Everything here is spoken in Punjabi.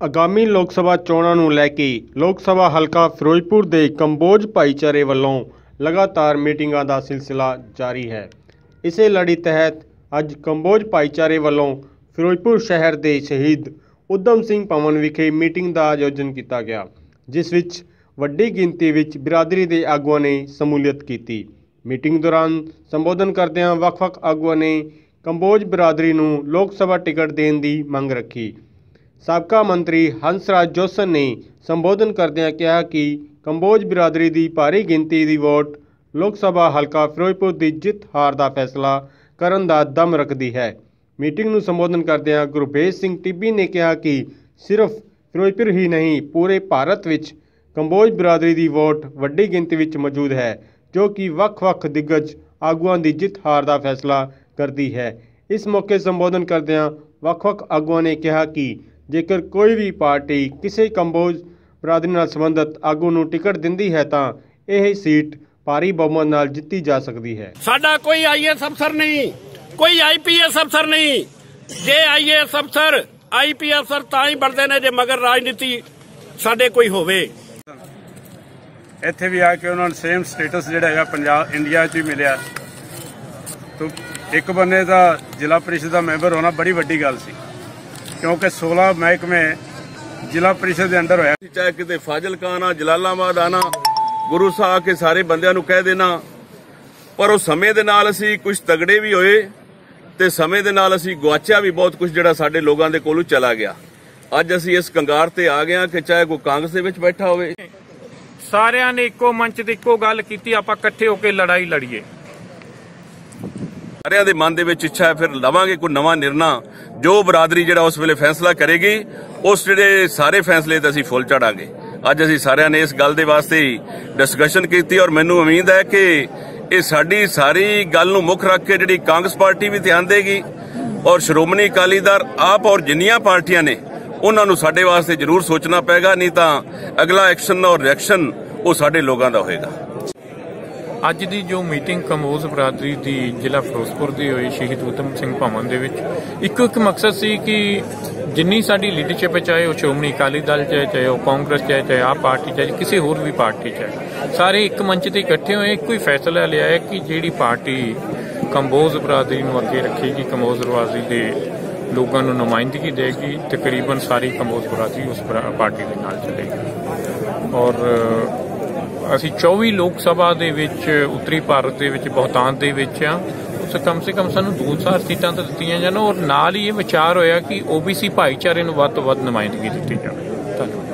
ਆਗਾਮੀ ਲੋਕ ਸਭਾ ਚੋਣਾਂ ਨੂੰ ਲੈ ਕੇ ਲੋਕ ਸਭਾ ਹਲਕਾ ਫਿਰੋਜ਼ਪੁਰ ਦੇ ਕੰਬੋਜ ਭਾਈਚਾਰੇ ਵੱਲੋਂ ਲਗਾਤਾਰ ਮੀਟਿੰਗਾਂ ਦਾ ਸਿਲਸਿਲਾ ਜਾਰੀ ਹੈ। ਇਸੇ ਲੜੀ ਤਹਿਤ ਅੱਜ ਕੰਬੋਜ ਭਾਈਚਾਰੇ ਵੱਲੋਂ ਫਿਰੋਜ਼ਪੁਰ ਸ਼ਹਿਰ ਦੇ ਸ਼ਹੀਦ ਉਦਮ ਸਿੰਘ ਭਵਨ ਵਿਖੇ ਮੀਟਿੰਗ ਦਾ ਆਯੋਜਨ ਕੀਤਾ ਗਿਆ, ਜਿਸ ਵਿੱਚ ਵੱਡੀ ਗਿਣਤੀ ਵਿੱਚ ਬਿਰਾਦਰੀ ਦੇ ਆਗੂਆਂ ਨੇ ਸ਼ਮੂਲੀਅਤ ਕੀਤੀ। ਮੀਟਿੰਗ ਦੌਰਾਨ ਸੰਬੋਧਨ ਕਰਦਿਆਂ ਵੱਖ-ਵੱਖ ਆਗੂਆਂ ਨੇ ਕੰਬੋਜ ਬਿਰਾਦਰੀ ਨੂੰ ਲੋਕ ਸਭਾ ਟਿਕਟ ਦੇਣ ਦੀ ਮੰਗ ਰੱਖੀ। ਸਾਬਕਾ ਮੰਤਰੀ ਹੰਸਰਾਜ ਜੋਸਨ ਨੇ ਸੰਬੋਧਨ ਕਰਦਿਆਂ ਕਿਹਾ ਕਿ ਕੰਬੋਜ ਬਿਰਾਦਰੀ ਦੀ ਭਾਰੀ ਗਿਣਤੀ ਦੀ ਵੋਟ ਲੋਕ ਸਭਾ ਹਲਕਾ ਫਿਰੋਜ਼ਪੁਰ ਦੀ ਜਿੱਤ ਹਾਰ ਦਾ ਫੈਸਲਾ ਕਰਨ ਦਾ ਦਮ ਰੱਖਦੀ ਹੈ। ਮੀਟਿੰਗ ਨੂੰ ਸੰਬੋਧਨ ਕਰਦਿਆਂ ਗੁਰਭੇਜ ਸਿੰਘ ਟਿੱਬੀ ਨੇ ਕਿਹਾ ਕਿ ਸਿਰਫ ਫਿਰੋਜ਼ਪੁਰ ਹੀ ਨਹੀਂ, ਪੂਰੇ ਭਾਰਤ ਵਿੱਚ ਕੰਬੋਜ ਬਿਰਾਦਰੀ ਦੀ ਵੋਟ ਵੱਡੀ ਗਿਣਤੀ ਵਿੱਚ ਮੌਜੂਦ ਹੈ, ਜੋ ਕਿ ਵੱਖ-ਵੱਖ ਦਿੱਗਜ ਆਗੂਆਂ ਦੀ ਜਿੱਤ ਹਾਰ ਦਾ ਫੈਸਲਾ ਕਰਦੀ ਹੈ। ਇਸ ਮੌਕੇ ਸੰਬੋਧਨ ਕਰਦਿਆਂ ਵੱਖ-ਵੱਖ ਆਗੂਆਂ ਨੇ ਕਿਹਾ ਕਿ ਜੇਕਰ ਕੋਈ ਵੀ ਪਾਰਟੀ ਕਿਸੇ ਕੰਬੋਜ ਬਰਾਦਰੀ ਨਾਲ ਸੰਬੰਧਿਤ ਆਗੂ ਨੂੰ ਟਿਕਟ ਦਿੰਦੀ ਹੈ ਤਾਂ ਇਹ ਸੀਟ ਭਾਰੀ ਬਹੁਮਤ ਨਾਲ ਜਿੱਤੀ ਜਾ ਸਕਦੀ ਹੈ। ਸਾਡਾ ਕੋਈ ਆਈਐਸ ਅਫਸਰ ਨਹੀਂ ਕੋਈ ਆਈਪੀਐਸ ਅਫਸਰ ਨਹੀਂ। ਜੇ ਆਈਐਸ ਅਫਸਰ ਆਈਪੀਐਸ ਅਫਸਰ ਤਾਂ ਹੀ ਬਣਦੇ ਨੇ ਜੇ ਮਗਰ ਰਾਜਨੀਤੀ ਸਾਡੇ ਕੋਈ ਹੋਵੇ। ਇੱਥੇ ਵੀ ਆ ਕੇ ਉਹਨਾਂ ਨੂੰ ਸੇਮ ਸਟੇਟਸ ਜਿਹੜਾ ਹੈਗਾ ਪੰਜਾਬ ਇੰਡੀਆ 'ਚ ਹੀ ਮਿਲਿਆ। ਤੋ ਇੱਕ ਬੰਨੇ ਦਾ ਜ਼ਿਲ੍ਹਾ ਪ੍ਰੀਸ਼ਦ ਦਾ ਮੈਂਬਰ ਹੋਣਾ ਬੜੀ ਵੱਡੀ ਗੱਲ ਸੀ। ਕਿਉਂਕਿ 16 ਮਹਿਕਮੇ ਜ਼ਿਲ੍ਹਾ ਪ੍ਰੀਸ਼ਦ ਦੇ ਅੰਡਰ ਹੋਇਆ। ਚਾਹੇ ਕਿਤੇ ਫਾਜ਼ਿਲਕਾ ਨਾ ਜਲਾਲਾਬਾਦ ਆਣਾ ਗੁਰੂ ਸਾਹਿਬ ਕੇ ਸਾਰੇ ਬੰਦਿਆਂ ਨੂੰ ਕਹਿ ਦੇਣਾ ਪਰ ਉਹ ਸਮੇਂ ਦੇ ਨਾਲ ਅਸੀਂ ਕੁਝ ਤਗੜੇ ਵੀ ਹੋਏ ਤੇ ਸਮੇਂ ਦੇ ਨਾਲ ਅਸੀਂ ਗਵਾਚਿਆ ਵੀ ਬਹੁਤ ਕੁਝ ਜਿਹੜਾ ਸਾਡੇ ਲੋਕਾਂ ਦੇ ਕੋਲੋਂ ਚਲਾ ਗਿਆ। ਅੱਜ ਅਸੀਂ ਇਸ ਕੰਗਾਰ ਤੇ ਆ ਗਏ ਹਾਂ ਕਿ ਚਾਹੇ ਕੋਈ ਕਾਂਗਰਸ ਦੇ ਵਿੱਚ ਬੈਠਾ ਹੋਵੇ। ਸਾਰਿਆਂ ਨੇ ਇੱਕੋ ਮੰਚ ਤੇ ਇੱਕੋ ਗੱਲ ਕੀਤੀ ਆਪਾਂ ਇਕੱਠੇ ਹੋ ਕੇ ਲੜਾਈ ਲੜੀਏ। ਸਾਰਿਆਂ ਦੇ ਮਨ ਦੇ ਵਿੱਚ ਇੱਛਾ ਹੈ, ਫਿਰ ਲਵਾਂਗੇ ਕੋਈ ਨਵਾਂ ਨਿਰਣਾ। ਜੋ ਬਰਾਦਰੀ ਜਿਹੜਾ ਉਸ ਵੇਲੇ ਫੈਸਲਾ ਕਰੇਗੀ, ਉਸ ਜਿਹੜੇ ਸਾਰੇ ਫੈਸਲੇ ਤੇ ਅਸੀਂ ਫੁੱਲ ਚੜਾਂਗੇ। ਅੱਜ ਅਸੀਂ ਸਾਰਿਆਂ ਨੇ ਇਸ ਗੱਲ ਦੇ ਵਾਸਤੇ ਡਿਸਕਸ਼ਨ ਕੀਤੀ ਔਰ ਮੈਨੂੰ ਉਮੀਦ ਹੈ ਕਿ ਇਹ ਸਾਡੀ ਸਾਰੀ ਗੱਲ ਨੂੰ ਮੁੱਖ ਰੱਖ ਕੇ ਜਿਹੜੀ ਕਾਂਗਰਸ ਪਾਰਟੀ ਵੀ ਧਿਆਨ ਦੇਗੀ ਔਰ ਸ਼੍ਰੋਮਣੀ ਅਕਾਲੀ ਦਲ, ਆਪ ਔਰ ਜਿੰਨੀਆਂ ਪਾਰਟੀਆਂ ਨੇ, ਉਹਨਾਂ ਨੂੰ ਸਾਡੇ ਵਾਸਤੇ ਜ਼ਰੂਰ ਸੋਚਣਾ ਪਏਗਾ, ਨਹੀਂ ਤਾਂ ਅਗਲਾ ਐਕਸ਼ਨ ਔਰ ਰਿਐਕਸ਼ਨ ਉਹ ਸਾਡੇ ਲੋਕਾਂ ਦਾ ਹੋਏਗਾ। ਅੱਜ ਦੀ ਜੋ ਮੀਟਿੰਗ ਕਮੋਜ਼ ਬਰਾਦਰੀ ਦੀ ਜ਼ਿਲ੍ਹਾ ਫਿਰੋਜ਼ਪੁਰ ਦੀ ਹੋਈ ਸ਼ਹੀਦ ਉਤਮ ਸਿੰਘ ਭਵਨ ਦੇ ਵਿੱਚ, ਇੱਕੋ ਇੱਕ ਮਕਸਦ ਸੀ ਕਿ ਜਿੰਨੀ ਸਾਡੀ ਲੀਡਰਸ਼ਿਪ ਹੈ, ਚਾਹੇ ਉਹ ਸ਼੍ਰੋਮਣੀ ਅਕਾਲੀ ਦਲ ਚਾਹੇ ਚਾਹੇ ਉਹ ਕਾਂਗਰਸ ਚਾਹੇ ਚਾਹੇ ਆਪ ਪਾਰਟੀ ਚਾਹੇ ਕਿਸੇ ਹੋਰ ਵੀ ਪਾਰਟੀ ਚਾਹੇ ਸਾਰੇ ਇੱਕ ਮੰਚ ਤੇ ਇਕੱਠੇ ਹੋਏ, ਇੱਕੋ ਹੀ ਫੈਸਲਾ ਲਿਆ ਹੈ ਕਿ ਜਿਹੜੀ ਪਾਰਟੀ ਕੰਬੋਜ਼ ਬਰਾਦਰੀ ਨੂੰ ਅੱਗੇ ਰੱਖੇਗੀ ਕੰਬੋਜ਼ ਬਰਾਦਰੀ ਦੇ ਲੋਕਾਂ ਨੂੰ ਨੁਮਾਇੰਦਗੀ ਦੇਗੀ, ਤਕਰੀਬਨ ਸਾਰੀ ਕੰਬੋਜ਼ ਬਰਾਦਰੀ ਉਸ ਪਾਰਟੀ ਦੇ ਨਾਲ ਚੱਲੇਗੀ। ਔਰ ਅਸੀਂ 24 ਲੋਕ ਸਭਾ ਦੇ ਵਿੱਚ, ਉੱਤਰੀ ਭਾਰਤ ਦੇ ਵਿੱਚ, ਬਹੁਤਾਂਤ ਦੇ ਵਿੱਚ ਆ ਉਸ ਕਮ ਸੇ ਕਮ ਸਾਨੂੰ ਦੋ ਚਾਰ ਸੀਟਾਂ ਤਾਂ ਦਿੱਤੀਆਂ ਜਾਣ, ਔਰ ਨਾਲ ਹੀ ਇਹ ਵਿਚਾਰ ਹੋਇਆ ਕਿ ਓਬੀਸੀ ਭਾਈਚਾਰੇ ਨੂੰ ਵੱਧ ਤੋਂ ਵੱਧ ਨੁਮਾਇੰਦਗੀ ਦਿੱਤੀ ਜਾਵੇ। ਧੰਨਵਾਦ।